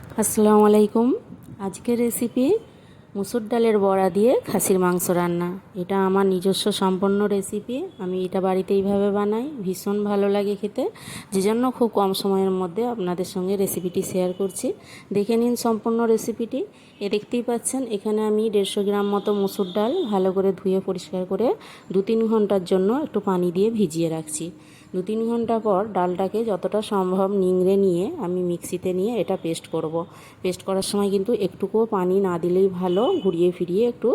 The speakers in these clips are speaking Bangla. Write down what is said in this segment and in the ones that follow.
আসসালামু আলাইকুম। আজকের রেসিপি মুসুর ডালের বড়া দিয়ে খাসির মাংস রান্না। এটা আমার নিজস্ব সম্পন্ন রেসিপি আমি এটা বাড়িতে এইভাবে বানাই। ভীষণ ভালো লাগে খেতে। যে জন্য খুব কম সময়ের মধ্যে আপনাদের সঙ্গে রেসিপিটি শেয়ার করছি। দেখে নিন সম্পূর্ণ রেসিপিটি এ দেখতেই পাচ্ছেন, এখানে আমি দেড়শো গ্রাম মতো মুসুর ডাল ভালো করে ধুয়ে পরিষ্কার করে দু তিন ঘণ্টার জন্য একটু পানি দিয়ে ভিজিয়ে রাখছি। দু তিন ঘণ্টা পর ডালটাকে যতটা সম্ভব নিংড়ে নিয়ে আমি মিক্সিতে নিয়ে এটা পেস্ট করব। পেস্ট করার সময় কিন্তু একটুকুও পানি না দিলেই ভালো, ঘুরিয়ে ফিরিয়ে একটু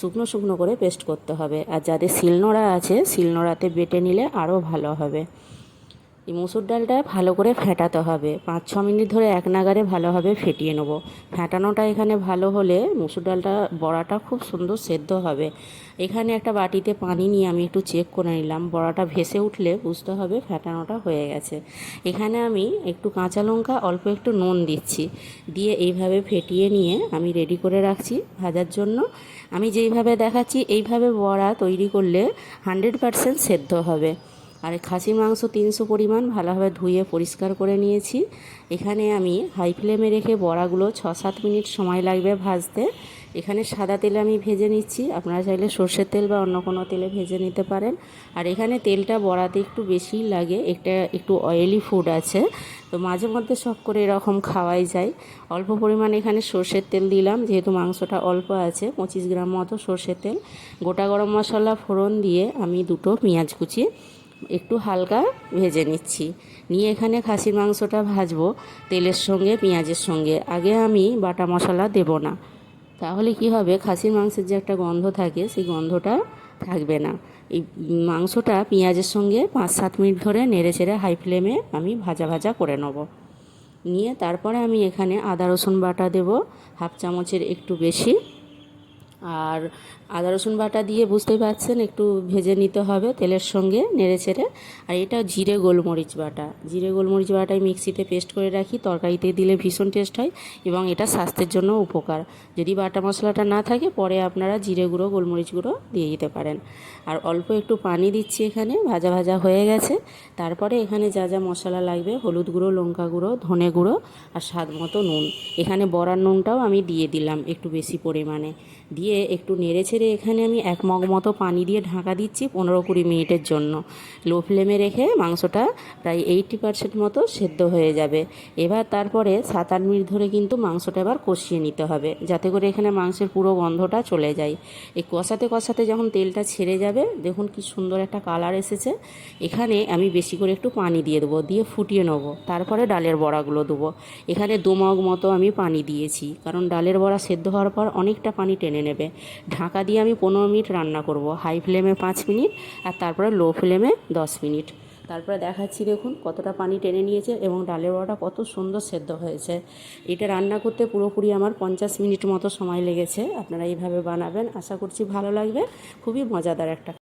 শুকনো শুকনো করে পেস্ট করতে হবে আর যাদের শিলনোড়া আছে, শিলনোড়াতে বেটে নিলে আরও ভালো হবে এই মুসুর ডালটা ভালো করে ফেটাতে হবে। পাঁচ, ছ মিনিট ধরে এক নাগারে ভালোভাবে ফেটিয়ে নেব। ফেটানোটা এখানে ভালো হলে মুসুর ডালটা বড়াটা খুব সুন্দর সেদ্ধ হবে। এখানে একটা বাটিতে পানি নিয়ে আমি একটু চেক করে নিলাম। বড়াটা ভেসে উঠলে বুঝতে হবে ফেটানোটা হয়ে গেছে। এখানে আমি একটু কাঁচা লঙ্কা, অল্প একটু নুন দিচ্ছি। দিয়ে এইভাবে ফেটিয়ে নিয়ে আমি রেডি করে রাখছি ভাজার জন্য। আমি যেইভাবে দেখাচ্ছি, এইভাবে বড়া তৈরি করলে হান্ড্রেড পারসেন্ট সেদ্ধ হবে। আর খাসি মাংস তিনশো পরিমাণ ভালোভাবে ধুয়ে পরিষ্কার করে নিয়েছি। এখানে আমি হাই ফ্লেমে রেখে বড়াগুলো ছ সাত মিনিট সময় লাগবে ভাজতে। এখানে সাদা তেলে আমি ভেজে নিচ্ছি। আপনারা চাইলে সর্ষের তেল বা অন্য কোনো তেলে ভেজে নিতে পারেন। আর এখানে তেলটা বড়াতে একটু বেশিই লাগে। একটা একটু অয়েলি ফুড আছে। তো মাঝে মধ্যে শখ করে এরকম খাওয়াই যায়। অল্প পরিমাণে এখানে সর্ষের তেল দিলাম। যেহেতু মাংসটা অল্প আছে, পঁচিশ গ্রাম মতো সর্ষের তেল। গোটা গরম মশলা ফোড়ন দিয়ে আমি দুটো পেঁয়াজ কুচি একটু হালকা ভেজে নিচ্ছি। নিয়ে এখানে খাসির মাংসটা ভাজবো তেলের সঙ্গে, পেঁয়াজের সঙ্গে। আগে আমি বাটা মশলা দেব না। তাহলে কি হবে? খাসির মাংসের যে একটা গন্ধ থাকে, সেই গন্ধটা থাকবে না। এই মাংসটা পেঁয়াজের সঙ্গে পাঁচ সাত মিনিট ধরে নেড়ে চেড়ে হাই ফ্লেমে আমি ভাজা ভাজা করে নেব। নিয়ে তারপরে আমি এখানে আদা রসুন বাটা দেব। হাফ চামচের একটু বেশি। আর আদা, রসুন বাটা দিয়ে বুঝতেই পারছেন, একটু ভেজে নিতে হবে তেলের সঙ্গে নেড়ে চেড়ে। আর এটা জিরে গোলমরিচ বাটা। জিরে গোলমরিচ বাটাই মিক্সিতে পেস্ট করে রাখি, তরকারিতে দিলে ভীষণ টেস্ট হয় এবং এটা স্বাস্থ্যের জন্য উপকার। যদি বাটা মশলাটা না থাকে, পরে আপনারা জিরে গুঁড়ো, গোলমরিচ গুঁড়ো দিয়ে দিতে পারেন। আর অল্প একটু পানি দিচ্ছি এখানে, ভাজা ভাজা হয়ে গেছে। তারপরে এখানে যা যা মশলা লাগবে, হলুদ গুঁড়ো, লঙ্কা গুঁড়ো, ধনে গুঁড়ো আর স্বাদ মতো নুন। এখানে বড়ার নুনটাও আমি দিয়ে দিলাম একটু বেশি পরিমাণে। দিয়ে একটু নেড়ে ছেড়ে এখানে আমি এক মগ মতো পানি দিয়ে ঢাকা দিচ্ছি পনেরো কুড়ি মিনিটের জন্য। লো ফ্লেমে রেখে মাংসটা প্রায় এইটটি পারসেন্ট মতো সেদ্ধ হয়ে যাবে। এবার তারপরে সাত আট মিনিট ধরে কিন্তু মাংসটা এবার কষিয়ে নিতে হবে, যাতে করে এখানে মাংসের পুরো গন্ধটা চলে যায়। এই কষাতে কষাতে যখন তেলটা ছেড়ে যাবে, দেখুন কি সুন্দর একটা কালার এসেছে। এখানে আমি বেশি করে একটু পানি দিয়ে দেবো, দিয়ে ফুটিয়ে নেব। তারপরে ডালের বড়াগুলো দেবো। এখানে দু মগ মতো আমি পানি দিয়েছি, কারণ ডালের বড়া সেদ্ধ হওয়ার পর অনেকটা পানি টেনে নেবে। ঢাকা দিয়ে আমি পনেরো মিনিট রান্না করব। হাই ফ্লেমে পাঁচ মিনিট আর তারপরে লো ফ্লেমে দশ মিনিট। তারপরে দেখাচ্ছি দেখুন কতটা পানি টেনে নিয়েছে এবং ডালের বড়াটা কত সুন্দর সেদ্ধ হয়েছে। এটা রান্না করতে পুরোপুরি আমার পঞ্চাশ মিনিট মতো সময় লেগেছে। আপনারা এইভাবে বানাবেন, আশা করছি ভালো লাগবে। খুবই মজাদার একটা